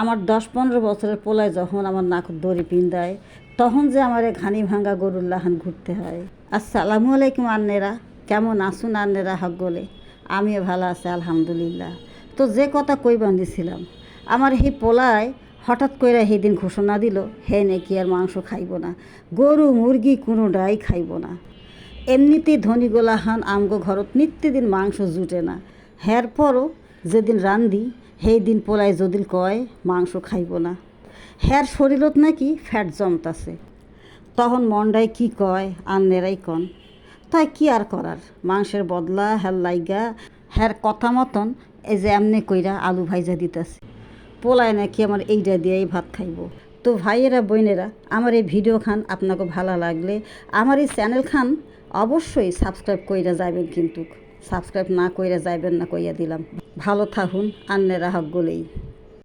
আমার দশ পনেরো বছরের পোলায় যখন আমার নাক দড়ি পিন্দায় তখন যে আমার ঘানি ভাঙ্গা গরুর লাহান ঘুরতে হয়। আসসালামু আলাইকুম আন্নেরা, কেমন আসুন আন্নেরা হক গলে? আমিও ভালো আছি, আলহামদুলিল্লাহ। তো যে কথা কই বান্ধিছিলাম আমার এই পোলায় হঠাৎ করে সেদিন ঘোষণা দিল, হে নাকি আর মাংস খাইব না, গরু মুরগি কোনোটাই খাইব না। এমনিতেই ধনী গোলাহান আমগো ঘরত নিত্যদিন মাংস জুটে না। হ্যার পরও যেদিন রান্ধি সেই দিন পোলাই যদি কয়, মাংস খাইব না। হ্যার শরীরত নাকি ফ্যাট জমতাছে তখন মন্ডায় কি কয় আন্নেরাই কন। তাই কি আর করার? মাংসের বদলা হ্যার লাইগা হ্যার কথা মতন এই যে এমনি কইরা আলু ভাইজা দিতেছে। পোলায় নাকি আমার এইটা দিয়েই ভাত খাইব। তো ভাইয়েরা, বোনেরা, আমার এই ভিডিও খান আপনাকে ভালো লাগলে আমার এই চ্যানেল খান অবশ্যই সাবস্ক্রাইব কইরা যাবেন কিন্তু। সাবস্ক্রাইব না কইরা যাবেন না কইয়া দিলাম। ভালো থাকুন আন্নেরা হক গলেই